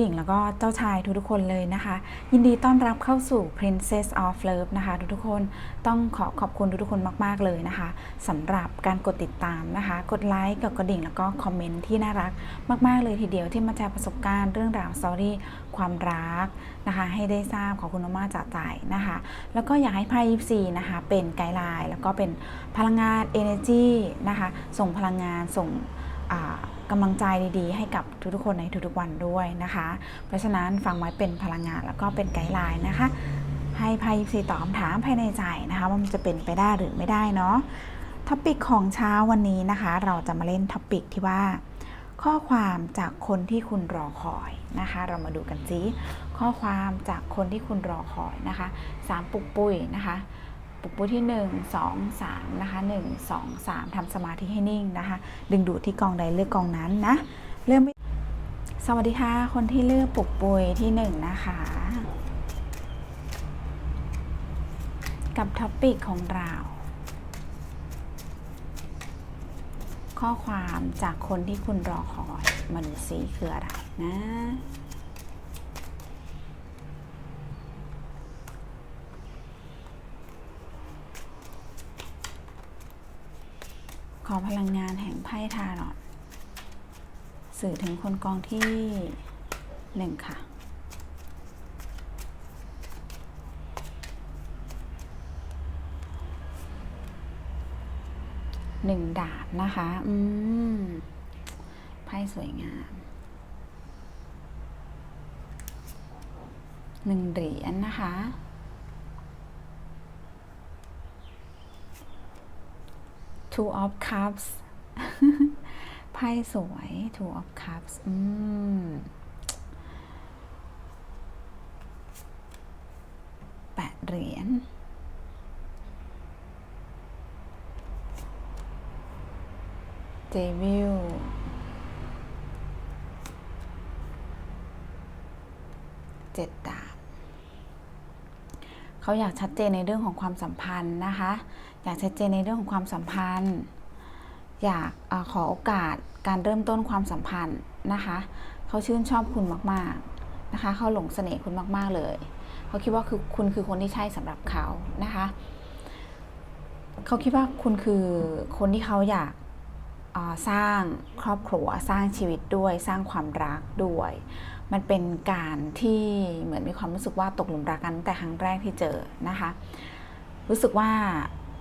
หญิงแล้วก็เจ้าชายทุกๆคนเลยนะคะ ยินดีต้อนรับเข้าสู่ Princess of Love นะคะ ทุกๆคนต้องขอขอบคุณทุกๆคนมากๆเลยนะคะสำหรับการกดติดตามนะคะ กดไลค์กดกระดิ่งแล้วก็คอมเมนต์ที่น่ารักมากๆเลยทีเดียวที่มาแชร์ประสบการณ์เรื่องราวสตอรี่ความรักนะคะให้ได้ทราบขอบคุณมากๆจากใจนะคะ แล้วก็อยากให้ไพ่ยิปซีนะคะเป็นไกด์ไลน์แล้วก็เป็นพลังงาน energy นะคะส่งพลังงานส่งอ่า กำลังใจดีๆ ให้กับทุกๆคนในทุกๆวันด้วยนะคะ เพราะฉะนั้นฟังไว้เป็นพลังงานแล้วก็เป็นไกด์ไลน์นะคะ ให้ไพ่ซีตอบถามภายในใจนะคะว่ามันจะเป็นไปได้หรือไม่ได้เนาะท็อปิกของเช้าวันนี้นะคะ เราจะมาเล่นท็อปิกที่ว่า ข้อความจากคนที่คุณรอคอยนะคะ เรามาดูกันซิข้อความจากคนที่คุณรอคอยนะคะสามปุกปุ้ยนะคะ ปุกปุ้ยที่ 1 2 3นะคะ1 2 3ทำสมาธิให้นิ่งนะคะ ดึงดูดที่กองใดเลือกกองนั้นนะ เริ่มสวัสดีค่ะคนที่เลือกปุกปุยที่ 1 นะคะ กับท็อปปิกของเราข้อความจากคนที่คุณรอคอยมาดูซิคืออะไรนะ ขอพลังงานแห่งไพ่ทารอตสื่อถึงคนกองที่หนึ่งค่ะ หนึ่งดาบนะคะ อืม ไพ่สวยงาม หนึ่งเหรียญนะคะ two of cups ไพ่สวย two of cups อืมแปดเหรียญเจวิลเจ็ดดาบ เขาอยากชัดเจนในเรื่องของความสัมพันธ์นะคะ อยากชัดเจนในเรื่องของความสัมพันธ์ อยากอขอโอกาสการเริ่มต้นความสัมพันธ์นะคะเขาชื่นชอบคุณมากๆนะคะเขาหลงเสน่ห์คุณมาก ๆเลยเขาคิดว่าคือคุณคือคนที่ใช่สำหรับเขานะคะเขาคิดว่าคุณคือคนที่เขาอยาก สร้างครอบครัวสร้างชีวิตด้วย สร้างความรักด้วย มันเป็นการที่เหมือนมีความรู้สึกว่าตกหลุมรักกันตั้งแต่ครั้งแรกที่เจอนะคะ รู้สึกว่า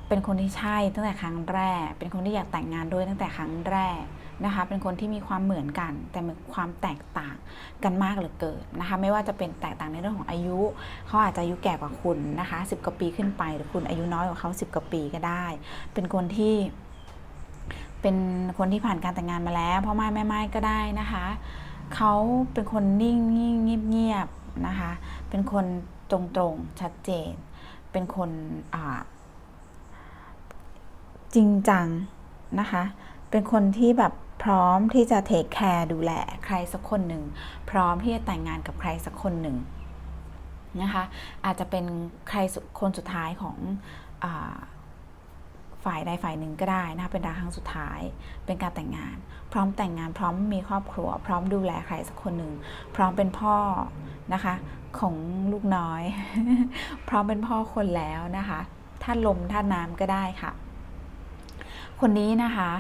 เป็นคนที่ใช่ตั้งแต่ครั้งแรก เป็นคนที่อยากแต่งงานด้วยตั้งแต่ครั้งแรกนะคะ เป็นคนที่มีความเหมือนกัน แต่มีความแตกต่างกันมากเหลือเกินนะคะ ไม่ว่าจะเป็นแตกต่างในเรื่องของอายุ เขาอาจจะอายุแก่กว่าคุณนะคะ 10 กว่าปีขึ้นไป หรือคุณอายุน้อยกว่าเขา 10 กว่าปีก็ได้ เป็นคนที่ เป็นคนที่ผ่านการแต่งงานมาแล้วพ่อไม้แม่ไม้ก็ได้นะคะ เขาเป็นคนนิ่งเงียบเงียบๆนะคะ เป็นคนตรงตรงๆชัดเจน เป็นคนจริงจังนะคะ เป็นคนที่แบบพร้อมที่จะเทคแคร์ดูแลใครสักคนหนึ่ง พร้อมที่จะแต่งงานกับใครสักคนหนึ่งนะคะ อาจจะเป็นใครคนสุดท้ายของอ ฝ่ายใดฝ่ายหนึ่งก็ได้นะคะเป็นรักครั้งสุดท้าย เป็นการแต่งงาน พร้อมแต่งงานพร้อมมีครอบครัว พร้อมดูแลใครสักคนหนึ่งพร้อมเป็นพ่อนะคะของลูกน้อย พร้อมเป็นพ่อคนแล้วนะคะท่านลมท่านน้ำก็ได้ค่ะ คนนี้นะคะ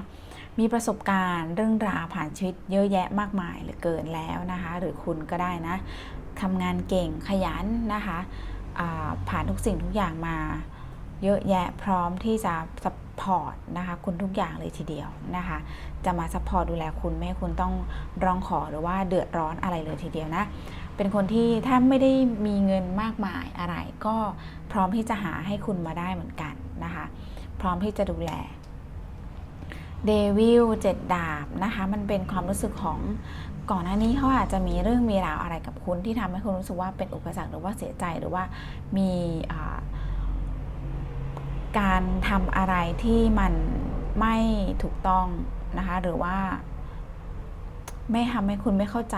มีประสบการณ์เรื่องราวผ่านชีวิตเยอะแยะมากมายเหลือเกินแล้วนะคะ หรือคุณก็ได้นะทำงานเก่งขยันนะคะผ่านทุกสิ่งทุกอย่างมา เยอะแยะพร้อมที่จะซัพพอร์ตนะคะคุณทุกอย่างเลยทีเดียวนะคะ จะมาซัพพอร์ตดูแลคุณไม่ให้คุณต้องร้องขอหรือว่าเดือดร้อนอะไรเลยทีเดียวนะ เป็นคนที่ถ้าไม่ได้มีเงินมากมายอะไร ก็พร้อมที่จะหาให้คุณมาได้เหมือนกันนะคะ พร้อมที่จะดูแลเดวิลเจ็ดดาบนะคะมันเป็นความรู้สึกของก่อนหน้านี้เขาอาจจะมีเรื่องมีราวอะไรกับคุณที่ทำให้คุณรู้สึกว่าเป็นอุปสรรคหรือว่าเสียใจหรือว่ามีอ่า การทำอะไรที่มันไม่ถูกต้องนะคะ หรือว่า ไม่ทำให้คุณไม่เข้าใจ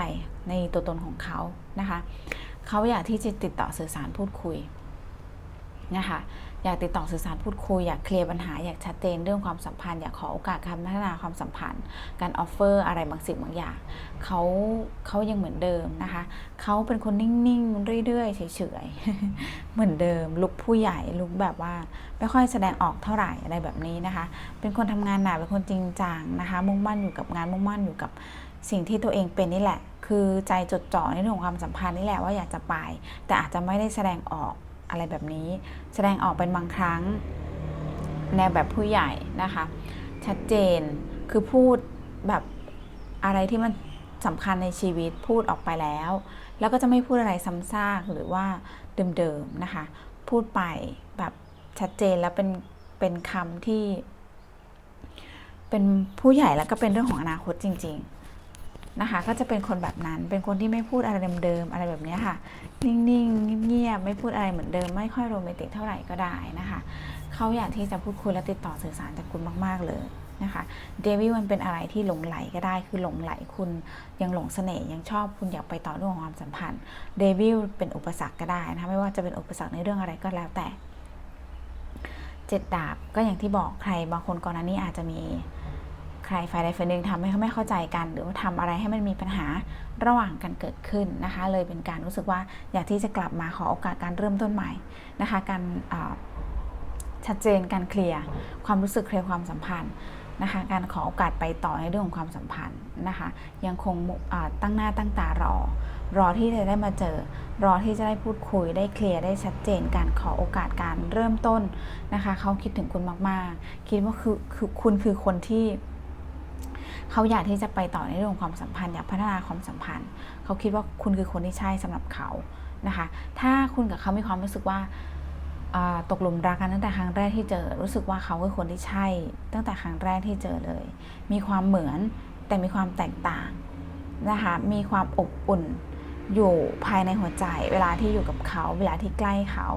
ในตัวตนของเขานะคะ เขาอยากที่จะติดต่อสื่อสารพูดคุย นะคะอยากติดต่อสื่อสารพูดคุยอยากเคลียร์ปัญหาอยากชัดเจนเรื่องความสัมพันธ์อยากขอโอกาสการพัฒนาความสัมพันธ์ การออฟเฟอร์อะไรบางสิ่งบางอย่างเขาเขายังเหมือนเดิมนะคะเขาเป็นคนนิ่งๆเรื่อยๆเฉยๆเหมือนเดิม ลุกผู้ใหญ่ลุกแบบว่า ไม่ค่อยแสดงออกเท่าไหร่อะไรแบบนี้นะคะ เป็นคนทำงานหนักเป็นคนจริงจังนะคะ มุ่งมั่นอยู่กับงานมุ่งมั่นอยู่กับสิ่งที่ตัวเองเป็นนี่แหละ คือใจจดจ่อในเรื่องของความสัมพันธ์นี่แหละว่าอยากจะไป แต่อาจจะไม่ได้แสดงออก อะไรแบบนี้ แสดงออกเป็นบางครั้งแนวแบบผู้ใหญ่นะคะ ชัดเจนคือพูดแบบอะไรที่มันสำคัญในชีวิตพูดออกไปแล้ว แล้วก็จะไม่พูดอะไรซ้ำซากหรือว่าเดิมๆนะคะ พูดไปแบบชัดเจนแล้วเป็นเป็นคำที่ เป็นผู้ใหญ่แล้วก็เป็นเรื่องของอนาคตจริง ๆ นะคะ ก็จะเป็นคนแบบนั้น เป็นคนที่ไม่พูดอะไรเดิมๆอะไรแบบนี้ค่ะ นิ่งๆเงียบๆไม่พูดอะไรเหมือนเดิม ไม่ค่อยโรแมนติกเท่าไหร่ก็ได้นะคะเขาอยากที่จะพูดคุยและติดต่อสื่อสารจากคุณมากๆเลยนะคะเดวิลมันเป็นอะไรที่หลงไหลก็ได้คือหลงไหลคุณยังหลงเสน่ห์ยังชอบคุณอยากไปต่อเรื่องของความสัมพันธ์เดวิลเป็นอุปสรรคก็ได้นะคะไม่ว่าจะเป็นอุปสรรคในเรื่องอะไรก็แล้วแต่เจ็ดดาบก็อย่างที่บอกใครบางคนก่อนหน้านี้อาจจะมี ใครฝ่ายใดฝ่ายหนึ่งทำให้เขาไม่เข้าใจกัน หรือว่าทำอะไรให้มันมีปัญหาระหว่างกันเกิดขึ้นนะคะ เลยเป็นการรู้สึกว่าอยากที่จะกลับมาขอโอกาสการเริ่มต้นใหม่นะคะ การชัดเจนการเคลียร์ความรู้สึกเคลียร์ความสัมพันธ์นะคะ การขอโอกาสไปต่อในเรื่องของความสัมพันธ์นะคะ ยังคงตั้งหน้าตั้งตารอ รอที่จะได้มาเจอ รอที่จะได้พูดคุยได้เคลียร์ได้ชัดเจน การขอโอกาสการเริ่มต้นนะคะ เขาคิดถึงคุณมากๆ คิดว่าคือคือคุณคือคนที่ เขาอยากที่จะไปต่อในเรื่องความสัมพันธ์อยากพัฒนาความสัมพันธ์ เขาคิดว่าคุณคือคนที่ใช่สำหรับเขานะคะ ถ้าคุณกับเขามีความรู้สึกว่าอ่าตกหลุมรักกันตั้งแต่ครั้งแรกที่เจอ รู้สึกว่าเขาคือคนที่ใช่ ตั้งแต่ครั้งแรกที่เจอเลย มีความเหมือนแต่มีความแตกต่างนะคะ มีความอบอุ่นอยู่ภายในหัวใจ เวลาที่อยู่กับเขา เวลาที่ใกล้เขา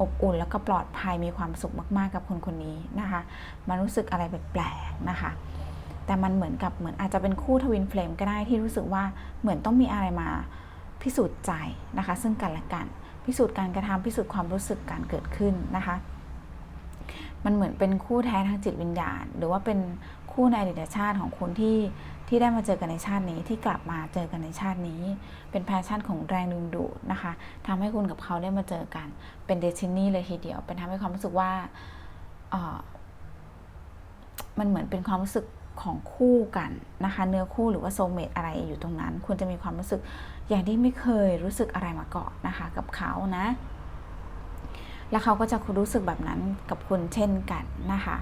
อบอุ่นแล้วก็ปลอดภัยมีความสุขมาก ๆ กับคนคนนี้นะคะ มันรู้สึกอะไรแปลกๆนะคะ แต่มันเหมือนกับเหมือนอาจจะเป็นคู่ทวินเฟลมก็ได้ที่รู้สึกว่าเหมือนต้องมีอะไรมาพิสูจน์ใจนะคะ ซึ่งกันและกัน พิสูจน์การกระทำพิสูจน์ความรู้สึกการเกิดขึ้นนะคะ มันเหมือนเป็นคู่แท้ทางจิตวิญญาณ หรือว่าเป็นคู่ในอดีตชาติของคุณที่ที่ได้มาเจอกันในชาตินี้ที่กลับมาเจอกันในชาตินี้ เป็นแพชชั่นของแรงดึงดูดนะคะทำให้คุณกับเขาได้มาเจอกัน เป็นเดซินี่เลยทีเดียว เป็นทำให้ความรู้สึกว่าเออมันเหมือนเป็นความรู้สึก ของคู่กันนะคะ เนื้อคู่หรือว่าโซเมตอะไรอยู่ตรงนั้นคุณจะมีความรู้สึกอย่างที่ไม่เคยรู้สึกอะไรมาก่อนนะคะ กับเขานะ แล้วเขาก็จะรู้สึกแบบนั้นกับคุณเช่นกันนะคะ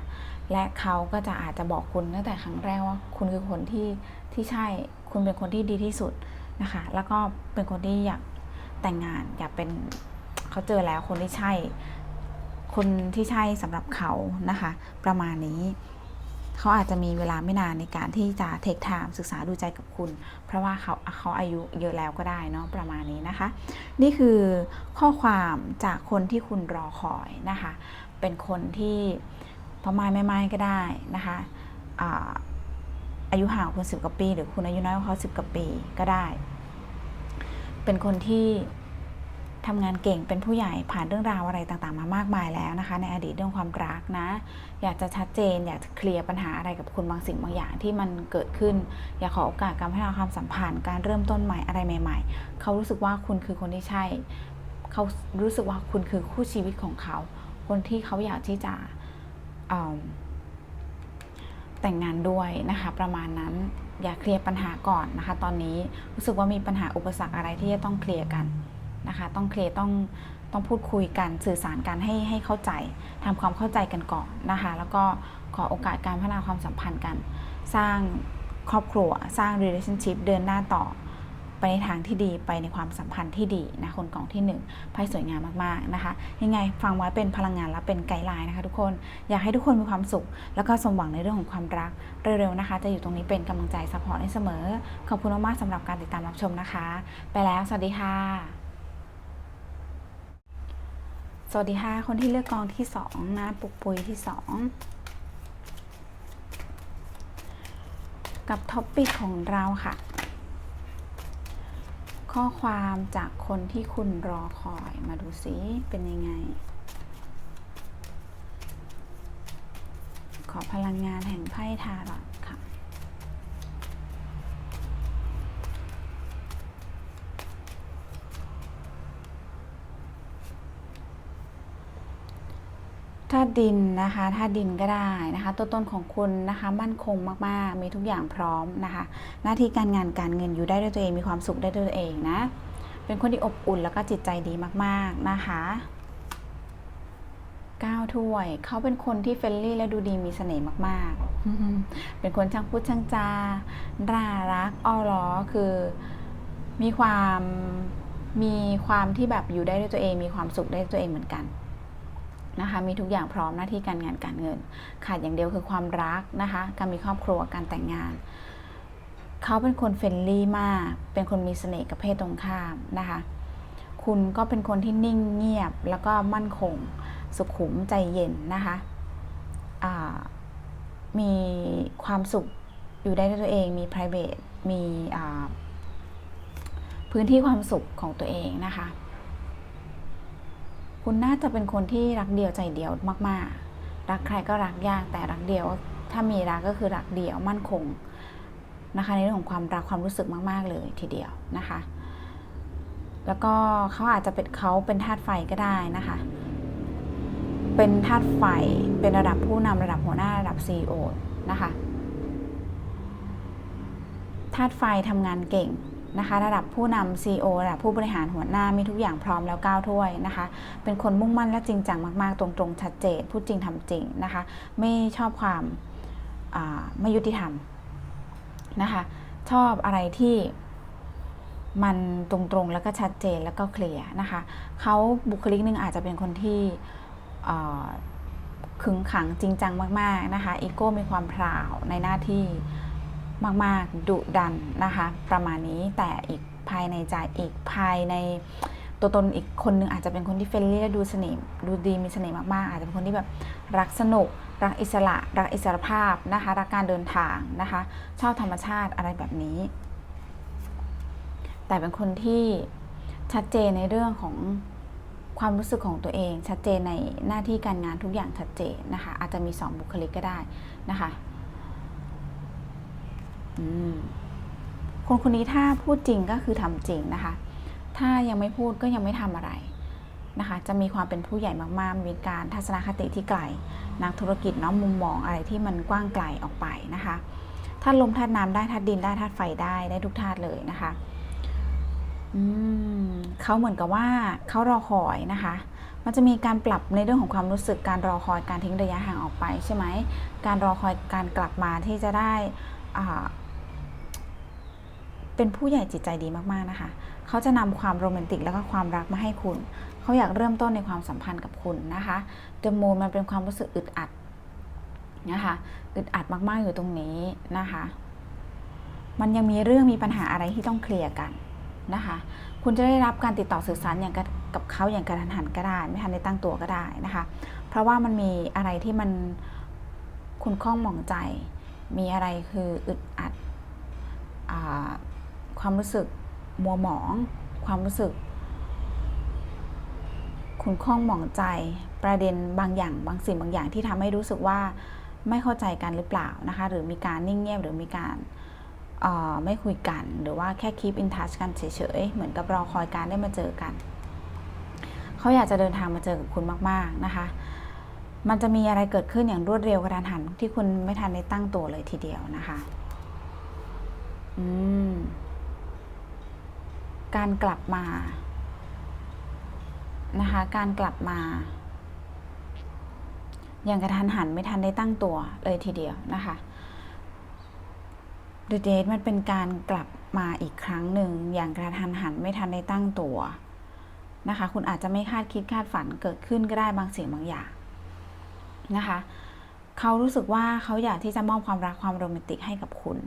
และเขาก็จะอาจจะบอกคุณตั้งแต่ครั้งแรกว่าคุณคือคนที่ที่ใช่คุณเป็นคนที่ดีที่สุดนะคะ แล้วก็เป็นคนที่อยากแต่งงานอยากเป็นเขาเจอแล้วคนที่ใช่คนที่ใช่สำหรับเขานะคะ ประมาณนี้ เขาอาจจะมีเวลาไม่นานในการที่จะเทคไทม์ศึกษาดูใจกับคุณ เพราะว่าเขาเขาอายุเยอะแล้วก็ได้เนาะประมาณนี้นะคะ นี่คือข้อความจากคนที่คุณรอคอยนะคะ เป็นคนที่พ่อไม้แม่ไม้ก็ได้นะคะอาอายุห่างคุณสิบกว่าปี หรือคุณอายุน้อยกว่าเขาสิบกว่าปีก็ได้ เป็นคนที่ ทำงานเก่งเป็นผู้ใหญ่ผ่านเรื่องราวอะไรต่างๆ มามากมายแล้วนะคะ ในอดีตเรื่องความรักนะ อยากจะชัดเจน อยากจะเคลียร์ปัญหาอะไรกับคุณบางสิ่งบางอย่างที่มันเกิดขึ้น อยากขอโอกาสการพัฒนาความสัมพันธ์การเริ่มต้นใหม่อะไรใหม่ ๆ เขารู้สึกว่าคุณคือคนที่ใช่ เขารู้สึกว่าคุณคือคู่ชีวิตของเขา คนที่เขาอยากที่จะแต่งงานด้วยนะคะประมาณนั้นอยากเคลียร์ปัญหาก่อนนะคะ ตอนนี้รู้สึกว่ามีปัญหาอุปสรรคอะไรที่จะต้องเคลียร์กัน นะคะ ต้องเคลียร์ต้องต้องพูดคุยกันสื่อสารกันให้ให้เข้าใจทำความเข้าใจกันก่อนนะคะ แล้วก็ขอโอกาสการพัฒนาความสัมพันธ์กัน สร้างครอบครัวสร้าง relationship เดินหน้าต่อไปในทางที่ดีไปในความสัมพันธ์ที่ดีนะคนกล่องที่1ไพ่สวยงามมากๆนะคะ ยังไงฟังไว้เป็นพลังงานและเป็นไกด์ไลน์นะคะ ทุกคนอยากให้ทุกคนมีความสุข แล้วก็สมหวังในเรื่องของความรักเร็วๆนะคะ จะอยู่ตรงนี้เป็นกำลังใจซัพพอร์ตให้เสมอ ขอบคุณมากๆสำหรับการติดตามรับชมนะคะ ไปแล้ว สวัสดีค่ะ สวัสดีค่ะ คนที่เลือกกองที่สองนะปุกปุยที่สองกับท็อปปิกของเราค่ะ ข้อความจากคนที่คุณรอคอยมาดูซิเป็นยังไง ขอพลังงานแห่งไพ่ทาร์ต ถ้าดินนะคะถ้าดินก็ได้นะคะ ตัวตนของคุณนะคะมั่นคงมากๆ มีทุกอย่างพร้อมนะคะ หน้าที่การงานการเงินอยู่ได้ด้วยตัวเองมีความสุขได้ด้วยตัวเองนะ เป็นคนที่อบอุ่นแล้วก็จิตใจดีมากๆนะคะ9ถ้วย เขาเป็นคนที่เฟรนลี่และดูดีมีเสน่ห์มากๆ เป็นคนช่างพูดช่างจาร่ารักอ้อล้อคือมีความมีความที่แบบอยู่ได้ด้วยตัวเอง มีความสุขได้ด้วยตัวเองเหมือนกัน นะคะมีทุกอย่างพร้อมหน้าที่การงานการเงิน ขาดอย่างเดียวคือความรักนะคะการมีครอบครัวการแต่งงาน เขาเป็นคนเฟรนลี่มาก เป็นคนมีเสน่ห์กับเพศตรงข้ามนะคะคุณก็เป็นคนที่นิ่งเงียบแล้วก็มั่นคง สุขุมใจเย็นนะคะมีความสุขอยู่ได้ด้วยตัวเองมี private มีพื้นที่ความสุขของตัวเองนะคะ คุณน่าจะเป็นคนที่รักเดียวใจเดียวมากๆ รักใครก็รักยากแต่รักเดียว ถ้ามีรักก็คือรักเดียวมั่นคงนะคะในเรื่องของความรักความรู้สึกมาก ๆ เลยทีเดียวนะคะ แล้วก็เขาอาจจะเป็นเขาเป็นธาตุไฟก็ได้นะคะ เป็นธาตุไฟเป็นระดับผู้นำระดับหัวหน้าระดับ CEO นะคะธาตุไฟทำงานเก่ง นะคะ ระดับผู้นำ CEO ระดับผู้บริหารหัวหน้ามีทุกอย่างพร้อมแล้วก้าวถ้วยนะคะ เป็นคนมุ่งมั่นและจริงจังมาก ๆ ตรงๆ ชัดเจน พูดจริงทำจริงนะคะ ไม่ชอบความไม่ยุติธรรมนะคะ ชอบอะไรที่มันตรงๆ แล้วก็ชัดเจนแล้วก็เคลียร์นะคะเขาบุคลิกหนึ่งอาจจะเป็นคนที่ขึงขังจริงจังมาก ๆ นะคะ อีโก้มีความพราวในหน้าที่ มาก ๆ ดุดันนะคะ ประมาณนี้แต่อีกภายในใจอีกภายในตัวตนอีกคนนึงอาจจะเป็นคนที่เฟรนลี่และดูสนิมดูดีมีเสน่ห์มากๆ อาจจะเป็นคนที่แบบรักสนุก รักอิสระ รักอิสรภาพนะคะ รักการเดินทางนะคะ ชอบธรรมชาติอะไรแบบนี้ แต่เป็นคนที่ชัดเจนในเรื่องของความรู้สึกของตัวเอง ชัดเจนในหน้าที่การงานทุกอย่างชัดเจนนะคะ อาจจะมีสองบุคลิกก็ได้นะคะ คนคนนี้ถ้าพูดจริงก็คือทำจริงนะคะ ถ้ายังไม่พูดก็ยังไม่ทำอะไรนะคะ จะมีความเป็นผู้ใหญ่มากๆ มีการทัศนคติที่ไกล นักธุรกิจเนาะมุมมองอะไรที่มันกว้างไกลออกไปนะคะธาตุลมธาตุน้ำได้ธาตุดินได้ธาตุไฟได้ได้ทุกธาตุเลยนะคะเขาเหมือนกับว่าเขารอคอยนะคะ มันจะมีการปรับในเรื่องของความรู้สึกการรอคอยการทิ้งระยะห่างออกไปใช่ไหม การรอคอยการกลับมาที่จะได้ เป็นผู้ใหญ่จิตใจดีมากๆนะคะ เขาจะนำความโรแมนติกแล้วก็ความรักมาให้คุณ เขาอยากเริ่มต้นในความสัมพันธ์กับคุณนะคะเดโมมันเป็นความรู้สึกอึดอัดนะคะอึดอัดมากๆอยู่ตรงนี้นะคะ มันยังมีเรื่องมีปัญหาอะไรที่ต้องเคลียร์กันนะคะ คุณจะได้รับการติดต่อสื่อสารอย่างกับเขาอย่างกระทันหันก็ได้ไม่ทันได้ตั้งตัวก็ได้นะคะ เพราะว่ามันมีอะไรที่มันคุณข้องหมองใจ มีอะไรคืออึดอัด ความรู้สึกมัวหมอง ความรู้สึก คุณข้องหมองใจประเด็นบางอย่างบางสิ่งบางอย่างที่ทำให้รู้สึกว่าไม่เข้าใจกันหรือเปล่านะคะ หรือมีการนิ่งเงียบหรือมีการไม่คุยกัน หรือว่าแค่ keep in touch กันเฉยๆ เหมือนกับรอคอยการได้มาเจอกัน เขาอยากจะเดินทางมาเจอกับคุณมากๆนะคะ มันจะมีอะไรเกิดขึ้นอย่างรวดเร็วกระทันหันที่คุณไม่ทันได้ตั้งตัวเลยทีเดียวนะคะ อืม การกลับมานะคะการกลับมาอย่างกระทันหันไม่ทันได้ตั้งตัวเลยทีเดียวนะคะ The Date มันเป็นการกลับมาอีกครั้งหนึ่งอย่างกระทันหันไม่ทันได้ตั้งตัวนะคะ คุณอาจจะไม่คาดคิดคาดฝันเกิดขึ้นก็ได้บางสิ่งบางอย่างนะคะเขารู้สึกว่าเขาอยากที่จะมอบความรักความโรแมนติกให้กับคุณ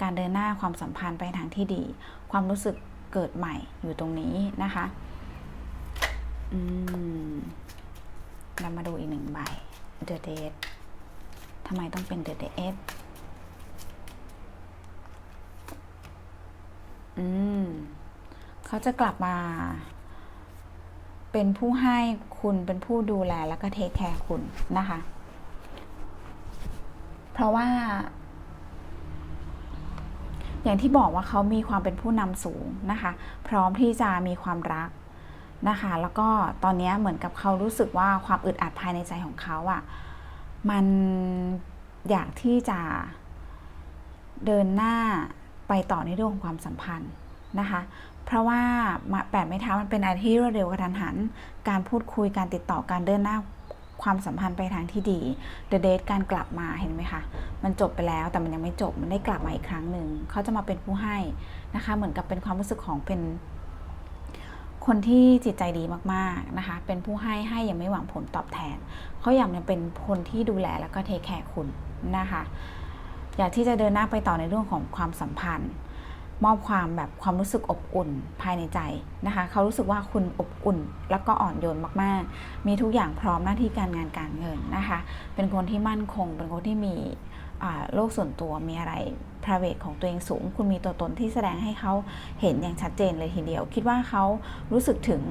การเดินหน้าความสัมพันธ์ไปทางที่ดี ความรู้สึก เกิดใหม่อยู่ตรงนี้นะคะอืมเรามาดูอีกหนึ่งใบ The Date ทำไมต้องเป็น The Date อืมเขาจะกลับมา เป็นผู้ให้คุณเป็นผู้ดูแลแล้วก็เทคแคร์คุณนะคะ เพราะว่า อย่างที่บอกว่าเขามีความเป็นผู้นำสูงนะคะ พร้อมที่จะมีความรักนะคะ แล้วก็ตอนนี้เหมือนกับเขารู้สึกว่าความอึดอัดภายในใจของเขาอะ่ะมันอยากที่จะเดินหน้าไปต่อในเรื่องของความสัมพันธ์นะคะ เพราะว่าแปดไม้เท้ามันเป็นอะไรที่รวดเร็วกระทันหัน การพูดคุยการติดต่อการเดินหน้า ความสัมพันธ์ไปทางที่ดี The Date การกลับมาเห็นไหมคะ มันจบไปแล้วแต่มันยังไม่จบ มันได้กลับมาอีกครั้งหนึ่ง เขาจะมาเป็นผู้ให้นะคะ เหมือนกับเป็นความรู้สึกของเป็น คนที่จิตใจดีมากๆนะคะ เป็นผู้ให้ให้ยังไม่หวังผลตอบแทน เขาอยากจะเป็นคนที่ดูแลแล้วก็เทคแคร์คุณนะคะ อยากที่จะเดินหน้าไปต่อในเรื่องของความสัมพันธ์ มอบความแบบความรู้สึกอบอุ่นภายในใจนะคะ เขารู้สึกว่าคุณอบอุ่น แล้วก็อ่อนโยนมากๆ มีทุกอย่างพร้อมหน้าที่การงานการเงินนะคะ เป็นคนที่มั่นคง เป็นคนที่มีโลกส่วนตัวมีอะไร private ของตัวเองสูง คุณมีตัวตนที่แสดงให้เขาเห็นอย่างชัดเจนเลยทีเดียว คิดว่าเขารู้สึกถึง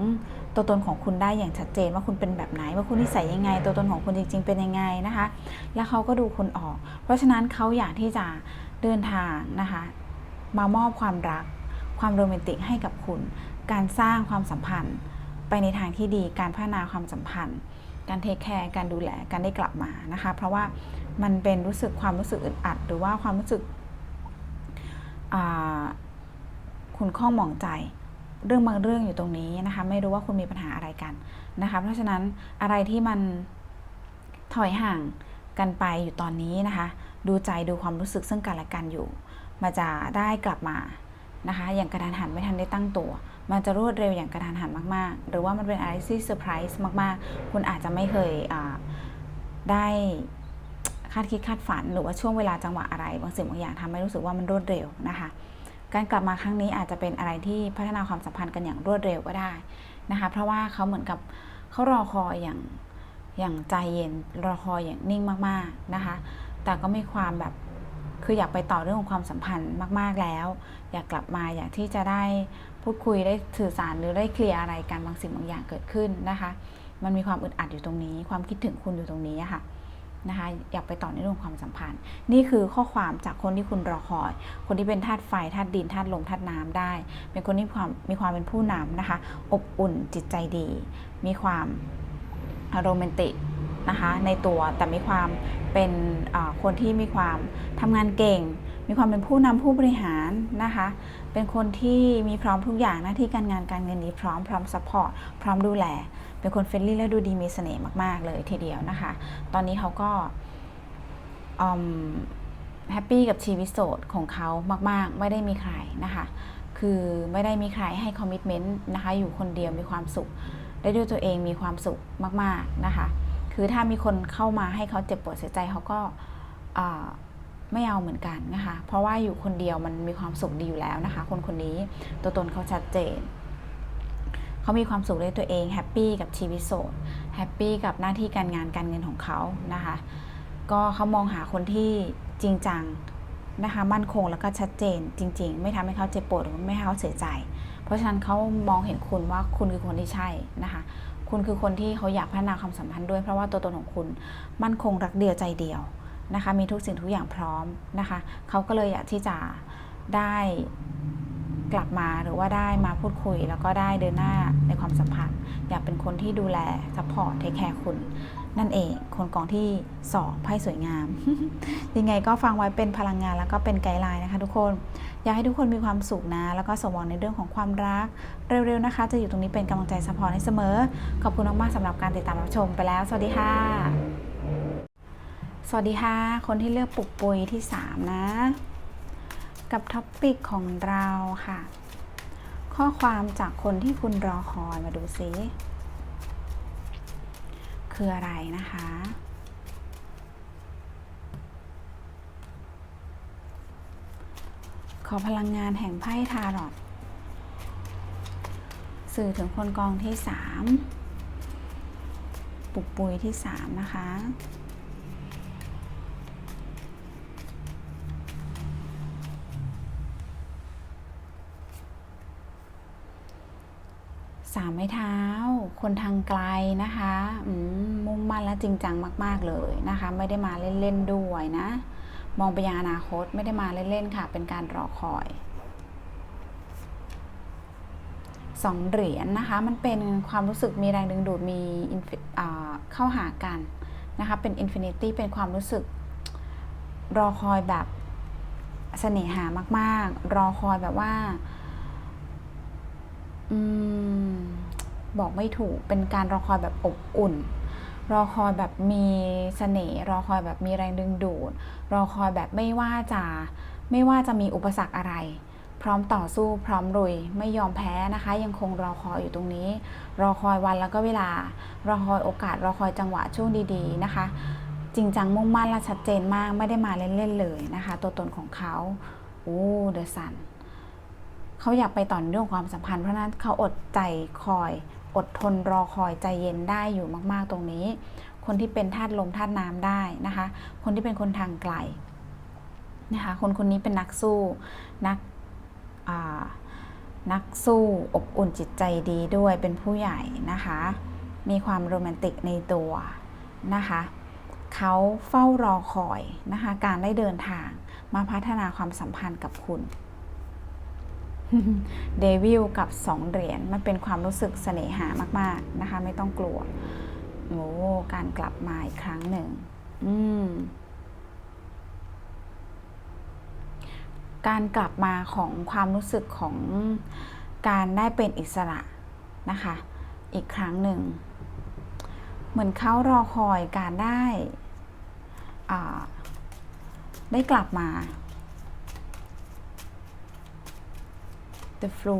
ตัวตนของคุณได้อย่างชัดเจนว่าคุณเป็นแบบไหน ว่าคุณนิสัยยังไง ตัวตนของคุณจริง ๆ เป็นยังไงนะคะ แล้วเขาก็ดูคุณออก เพราะฉะนั้นเขาอยากที่จะเดินทางนะคะ มามอบความรัก ความโรแมนติกให้กับคุณ การสร้างความสัมพันธ์ ไปในทางที่ดีการพัฒนาความสัมพันธ์ การเทคแคร์การดูแลการได้กลับมานะคะ เพราะว่ามันเป็นรู้สึกความรู้สึกอึดอัด หรือว่าความรู้สึกคุณข้องหมองใจ เรื่องบางเรื่องอยู่ตรงนี้นะคะ ไม่รู้ว่าคุณมีปัญหาอะไรกันนะคะ เพราะฉะนั้นอะไรที่มันถอยห่างกันไปอยู่ตอนนี้นะคะ ดูใจดูความรู้สึกซึ่งกันและกันอยู่ มันจะได้กลับมานะคะ อย่างกระทันหันไม่ทันได้ตั้งตัว มันจะรวดเร็วอย่างกระทันหันมากๆ หรือว่ามันเป็นอะไรที่เซอร์ไพรส์มากๆ คุณอาจจะไม่เคยได้คาดคิดคาดฝัน หรือว่าช่วงเวลาจังหวะอะไรบางสิ่งบางอย่างทำให้รู้สึกว่ามันรวดเร็วนะคะ การกลับมาครั้งนี้อาจจะเป็นอะไรที่พัฒนาความสัมพันธ์กันอย่างรวดเร็วก็ได้นะคะ เพราะว่าเขาเหมือนกับเขารอคอยอย่างอย่างใจเย็นรอคอยอย่างนิ่งมากๆนะคะ แต่ก็มีความแบบ คืออยากไปต่อเรื่องของความสัมพันธ์มาก ๆแล้ว อยากกลับมาอยากที่จะได้พูดคุยได้สื่อสารหรือได้เคลียร์อะไรกันบางสิ่งบางอย่างเกิดขึ้นนะคะ มันมีความอึดอัดอยู่ตรงนี้ ความคิดถึงคุณอยู่ตรงนี้ค่ะนะคะอยากไปต่อในเรื่องความสัมพันธ์ นี่คือข้อความจากคนที่คุณรอคอย คนที่เป็นธาตุไฟธาตุดินธาตุลมธาตุน้ำได้ เป็นคนที่ความมีความเป็นผู้นำนะคะ อบอุ่นจิตใจดี มีความโรแมนติก นะคะในตัวแต่มีความเป็นคนที่มีความทำงานเก่ง มีความเป็นผู้นำผู้บริหารนะคะ เป็นคนที่มีพร้อมทุกอย่างหน้าที่การงานการเงินนี้พร้อมพร้อมซัพพอร์ตพร้อมดูแล เป็นคนเฟรนลี่และดูดีมีเสน่ห์มาก ๆ เลยทีเดียวนะคะ ตอนนี้เขาก็แฮปปี้กับชีวิตโสดของเขามาก ๆ ไม่ได้มีใครนะคะ คือไม่ได้มีใครให้คอมมิชเมนต์นะคะ อยู่คนเดียวมีความสุข ได้ด้วยตัวเองมีความสุขมาก ๆ นะคะ คือถ้ามีคนเข้ามาให้เขาเจ็บปวดเสียใจเขาก็ไม่เอาเหมือนกันนะคะ เพราะว่าอยู่คนเดียวมันมีความสุขดีอยู่แล้วนะคะ คนคนนี้ตัวตนเขาชัดเจน เขามีความสุขด้วยตัวเองแฮปปี้กับชีวิตโสดแฮปปี้กับหน้าที่การงานการเงินของเขานะคะ ก็เขามองหาคนที่จริงจังนะคะ มั่นคงแล้วก็ชัดเจนจริง ๆ ไม่ทำให้เขาเจ็บปวดหรือไม่ให้เขาเสียใจ เพราะฉะนั้นเขามองเห็นคุณว่าคุณคือคนที่ใช่นะคะ คุณคือคนที่เขาอยากพัฒนาความสัมพันธ์ด้วย เพราะว่าตัวตนของคุณมั่นคงรักเดียวใจเดียวนะคะ มีทุกสิ่งทุกอย่างพร้อมนะคะ เขาก็เลยอยากที่จะได้กลับมาหรือว่าได้มาพูดคุย แล้วก็ได้เดินหน้าในความสัมพันธ์ อยากเป็นคนที่ดูแลซัพพอร์ตเทคแคร์คุณ นั่นเองคนกองที่สองไพ่สวยงาม ยังไงก็ฟังไว้เป็นพลังงานแล้วก็เป็นไกด์ไลน์นะคะทุกคน อยากให้ทุกคนมีความสุขนะ แล้วก็สมหวังในเรื่องของความรัก เร็วๆนะคะ จะอยู่ตรงนี้เป็นกำลังใจซัพอร์ตให้เสมอ ขอบคุณมากๆสำหรับการติดตามรับชมไปแล้ว สวัสดีค่ะ สวัสดีค่ะ คนที่เลือกปลุกปุยที่ 3 นะ กับท็อปปิกของเราค่ะ ข้อความจากคนที่คุณรอคอยมาดูซิ คืออะไรนะคะ ขอพลังงานแห่งไพ่ทารอตสื่อถึงคนกองที่สามปุกปุยที่สามนะคะ สามไม้เท้า คนทางไกลนะคะมุ่งมั่นและจริงจังมาก ๆ เลยนะคะ ไม่ได้มาเล่น ๆ ด้วยนะ มองไปยังอนาคตไม่ได้มาเล่น ๆ ค่ะ เป็นการรอคอยสองเหรียญนะคะ มันเป็นความรู้สึกมีแรงดึงดูดมีเข้าหากันนะคะ เป็นอินฟินิตี้เป็นความรู้สึกรอคอยแบบเสน่หามาก ๆ รอคอยแบบว่า อืมบอกไม่ถูกเป็นการรอคอยแบบอบอุ่น รอคอยแบบมีเสน่ห์รอคอยแบบมีแรงดึงดูด รอคอยแบบไม่ว่าจะไม่ว่าจะมีอุปสรรคอะไร พร้อมต่อสู้พร้อมรุยไม่ยอมแพ้นะคะ ยังคงรอคอยอยู่ตรงนี้ รอคอยวันแล้วก็เวลา รอคอยโอกาส รอคอยจังหวะช่วงดีๆนะคะ จริงจังมุ่งมั่นและชัดเจนมากไม่ได้มาเล่นๆเลยนะคะ ตัวตนของเขาโอ้เดอะซัน เขาอยากไปต่อนเรื่องความสัมพันธ์เพราะนั้นเขาอดใจคอย อดทนรอคอยใจเย็นได้อยู่มาก ๆ ตรงนี้ คนที่เป็นธาตุลมธาตุน้ำได้นะคะ คนที่เป็นคนทางไกลนะคะคนคนนี้เป็นนักสู้นักนักสู้อบอุ่นจิตใจดีด้วยเป็นผู้ใหญ่นะคะ มีความโรแมนติกในตัวนะคะเขาเฝ้ารอคอยนะคะการได้เดินทางมาพัฒนาความสัมพันธ์กับคุณ เดวิลกับสองเหรียญมันเป็นความรู้สึกเสน่หามาก ๆ นะคะ ไม่ต้องกลัวโอ้การกลับมาอีกครั้งหนึ่ง อืมการกลับมาของความรู้สึกของการได้เป็นอิสระนะคะ อีกครั้งหนึ่ง เหมือนเขารอคอยการได้ได้กลับมา the flu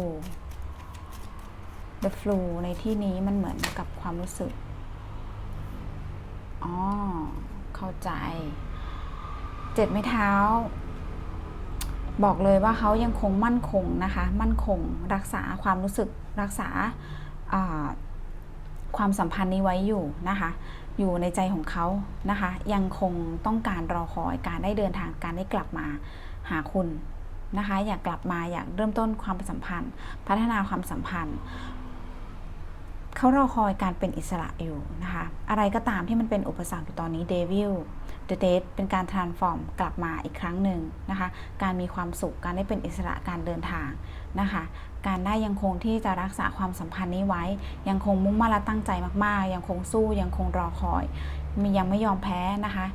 the flu ในที่นี้มันเหมือนกับความรู้สึก อ๋อ เข้าใจ เจ็ดไม้เท้า บอกเลยว่าเขายังคงมั่นคงนะคะ มั่นคงรักษาความรู้สึกรักษาอ่าความสัมพันธ์นี้ไว้อยู่นะคะ อยู่ในใจของเขานะคะ ยังคงต้องการรอคอยการได้เดินทางการได้กลับมาหาคุณ นะคะ อยากกลับมาอยากเริ่มต้นความสัมพันธ์ พัฒนาความสัมพันธ์เขารอคอยการเป็นอิสระอยู่นะคะ อะไรก็ตามที่มันเป็นอุปสรรคอยู่ตอนนี้เดวิลเดอะเดทเป็นการ transform กลับมาอีกครั้งหนึ่งนะคะ การมีความสุขการได้เป็นอิสระการเดินทางนะคะ การได้ยังคงที่จะรักษาความสัมพันธ์นี้ไว้ ยังคงมุ่งมั่นและตั้งใจมากๆ ยังคงสู้ยังคงรอคอยมียังไม่ยอมแพ้นะคะ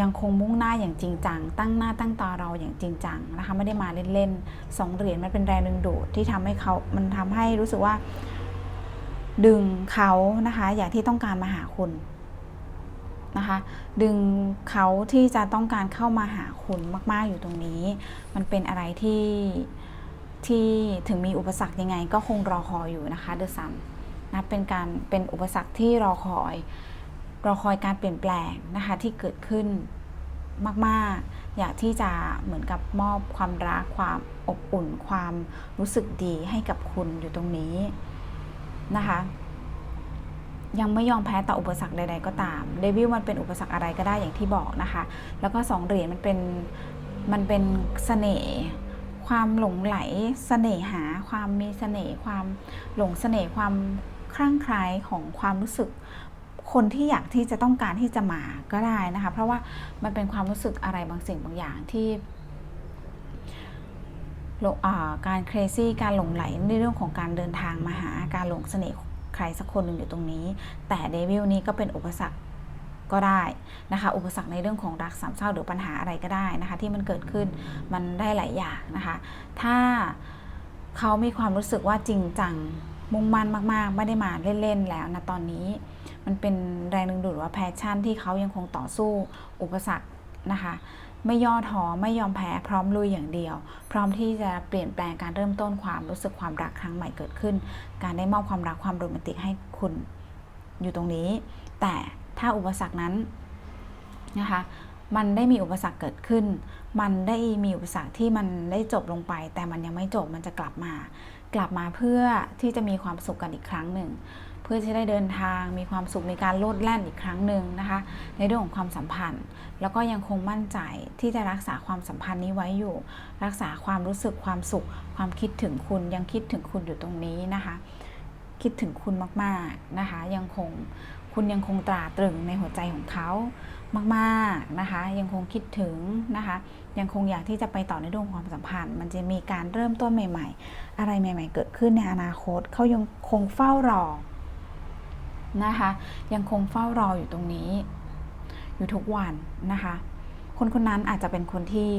ยังคงมุ่งหน้าอย่างจริงจัง ตั้งหน้าตั้งตาเราอย่างจริงจังนะคะไม่ได้มาเล่นๆสองเหรียญมันเป็นแรงดึงดูดที่ทำให้เขา มันทำให้รู้สึกว่า ดึงเขานะคะ อย่างที่ต้องการมาหาคุณนะคะ ดึงเขาที่จะต้องการเข้ามาหาคุณมาก ๆอยู่ตรงนี้ มันเป็นอะไรที่ที่ถึงมีอุปสรรคยังไง ก็คงรอคอยอยู่นะคะเดอะซันนะเป็นการเป็นอุปสรรคที่รอคอย รอคอยการเปลี่ยนแปลงนะคะที่เกิดขึ้นมากๆ อยากที่จะเหมือนกับมอบความรักความอบอุ่นความรู้สึกดีให้กับคุณอยู่ตรงนี้นะคะ ยังไม่ยอมแพ้ต่ออุปสรรคใด ๆ ก็ตามเดวิลมันเป็นอุปสรรคอะไรก็ได้อย่างที่บอกนะคะ แล้วก็สองเหรียญมันเป็นมันเป็นเสน่ห์ความหลงไหลเสน่หา ความมีเสน่ห์ความหลงเสน่ห์ความคลั่งไคล้ของความรู้สึก คนที่อยากที่จะต้องการที่จะมาก็ได้นะคะ เพราะว่ามันเป็นความรู้สึกอะไรบางสิ่งบางอย่างที่หลงอ่าการเครซี่การหลงไหลในเรื่องของการเดินทางมาหาการหลงเสน่ห์ใครสักคนหนึ่งอยู่ตรงนี้ แต่เดวิลนี้ก็เป็นอุปสรรคก็ได้นะคะ อุปสรรคในเรื่องของรักสามเศร้าหรือปัญหาอะไรก็ได้นะคะ ที่มันเกิดขึ้นมันได้หลายอย่างนะคะ ถ้าเขามีความรู้สึกว่าจริงจังมุ่งมั่นมาก ๆ ไม่ได้มาเล่น ๆ แล้วนะตอนนี้ มันเป็นแรงดึงดูดว่าแพชชั่นที่เขายังคงต่อสู้อุปสรรคนะคะไม่ย่อท้อไม่ยอมแพ้พร้อมลุยอย่างเดียว พร้อมที่จะเปลี่ยนแปลงการเริ่มต้นความรู้สึกความรักครั้งใหม่เกิดขึ้น การได้มอบความรักความโรแมนติกให้คุณอยู่ตรงนี้ แต่ถ้าอุปสรรคนั้นนะคะมันได้มีอุปสรรคเกิดขึ้น มันได้มีอุปสรรคที่มันได้จบลงไป แต่มันยังไม่จบมันจะกลับมา กลับมาเพื่อที่จะมีความสุขกันอีกครั้งหนึ่ง พื่อที่ได้เดินทางมีความสุขมีการโลดแล่นอีกครั้งหนึ่งนะคะ ในเรื่องของความสัมพันธ์ แล้วก็ยังคงมั่นใจที่จะรักษาความสัมพันธ์นี้ไว้อยู่ รักษาความรู้สึกความสุข ความคิดถึงคุณยังคิดถึงคุณอยู่ตรงนี้นะคะ คิดถึงคุณมากๆนะคะ ยังคงคุณยังคงตราตรึงในหัวใจของเขามากๆนะคะ ยังคงคิดถึงนะคะ ยังคงอยากที่จะไปต่อในเรื่องของความสัมพันธ์ มันจะมีการเริ่มต้นใหม่ ๆ อะไรใหม่ ๆ เกิดขึ้นในอนาคตเขายังคงเฝ้ารอ นะคะ ยังคงเฝ้ารออยู่ตรงนี้ อยู่ทุกวันนะคะ คนคนนั้นอาจจะเป็นคนที่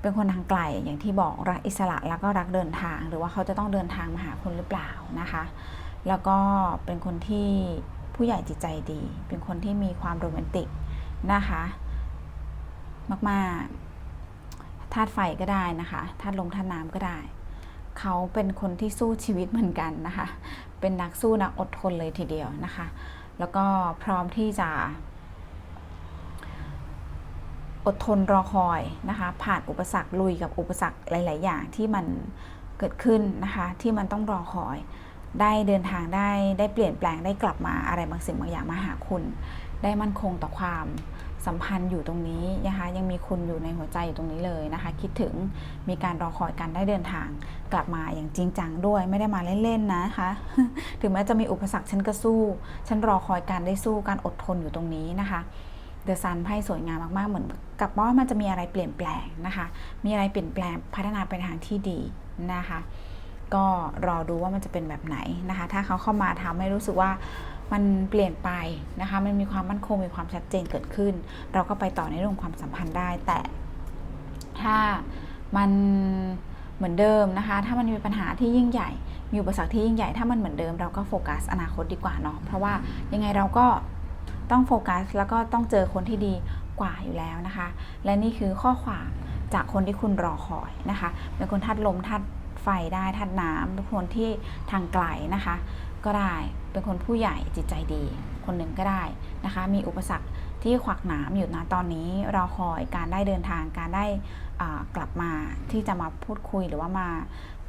เป็นคนทางไกลอย่างที่บอกรักอิสระแล้วก็รักเดินทาง หรือว่าเขาจะต้องเดินทางมาหาคุณหรือเปล่านะคะ แล้วก็เป็นคนที่ผู้ใหญ่จิตใจดี เป็นคนที่มีความโรแมนติกนะคะ มากๆธาตุไฟก็ได้นะคะธาตุลมธาตุน้ำก็ได้ เขาเป็นคนที่สู้ชีวิตเหมือนกันนะคะ เป็นนักสู้นักอดทนเลยทีเดียวนะคะ แล้วก็พร้อมที่จะ อดทนรอคอยนะคะ ผ่านอุปสรรคลุยกับอุปสรรคหลาย ๆ อย่างที่มันเกิดขึ้นนะคะ ที่มันต้องรอคอย ได้เดินทางได้ได้เปลี่ยนแปลงได้กลับมาอะไรบางสิ่งบางอย่างมาหาคุณ ได้มั่นคงต่อความ สัมพันธ์อยู่ตรงนี้นะคะยังมีคุณอยู่ในหัวใจอยู่ตรงนี้เลยนะคะ คิดถึงมีการรอคอยการได้เดินทางกลับมาอย่างจริงจังด้วยไม่ได้มาเล่นๆนะคะ ถึงแม้จะมีอุปสรรคฉันก็สู้ ฉันรอคอยการได้สู้การอดทนอยู่ตรงนี้นะคะเดอะซันไพ่สวยงามมากๆเหมือนกับว่ามันจะมีอะไรเปลี่ยนแปลงนะคะ มีอะไรเปลี่ยนแปลงพัฒนาไปทางที่ดีนะคะ ก็รอดูว่ามันจะเป็นแบบไหนนะคะ ถ้าเขาเข้ามาทำให้รู้สึกว่า มันเปลี่ยนไปนะคะ มันมีความมั่นคงมีความชัดเจนเกิดขึ้น เราก็ไปต่อในเรื่องความสัมพันธ์ได้ แต่ถ้ามันเหมือนเดิมนะคะ ถ้ามันมีปัญหาที่ยิ่งใหญ่ มีอุปสรรคที่ยิ่งใหญ่ ถ้ามันเหมือนเดิม เราก็โฟกัสอนาคตดีกว่าเนาะ เพราะว่ายังไงเราก็ต้องโฟกัสแล้วก็ต้องเจอคนที่ดีกว่าอยู่แล้วนะคะ และนี่คือข้อความจากคนที่คุณรอคอยนะคะ เป็นคนธาตุลมธาตุไฟได้ธาตุน้ำเป็นคนที่ทางไกลนะคะ ก็ได้เป็นคนผู้ใหญ่จิตใจดี คนหนึ่งก็ได้นะคะ มีอุปสรรคที่ขวักหนามอยู่นะตอนนี้รอคอยการได้เดินทางการได้กลับมาที่จะมาพูดคุยหรือว่ามา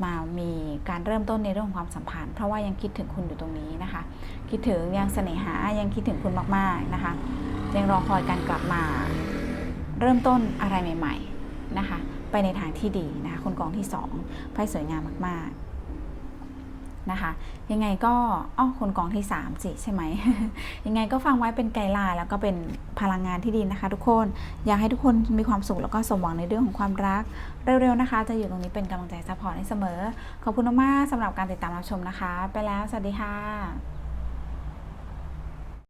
มามีการเริ่มต้นในเรื่องของความสัมพันธ์ เพราะว่ายังคิดถึงคุณอยู่ตรงนี้นะคะ คิดถึงยังเสน่หายังคิดถึงคุณมากๆนะคะยังรอคอยการกลับมา เริ่มต้นอะไรใหม่ ๆนะคะ ไปในทางที่ดีนะคะคนกองที่สองไพ่สวยงามมากๆนะคะ ยังไงก็อ้อคนกองที่3สิใช่ไหมยังไงก็ฟังไว้เป็นไกด์ไลน์แล้วก็เป็นพลังงานที่ดีนะคะ ทุกคนอยากให้ทุกคนมีความสุขแล้วก็สมหวังในเรื่องของความรักเร็วๆนะคะ จะอยู่ตรงนี้เป็นกำลังใจซัพพอร์ตให้เสมอ ขอบคุณมากๆสำหรับการติดตามรับชมนะคะ ไปแล้วสวัสดีค่ะ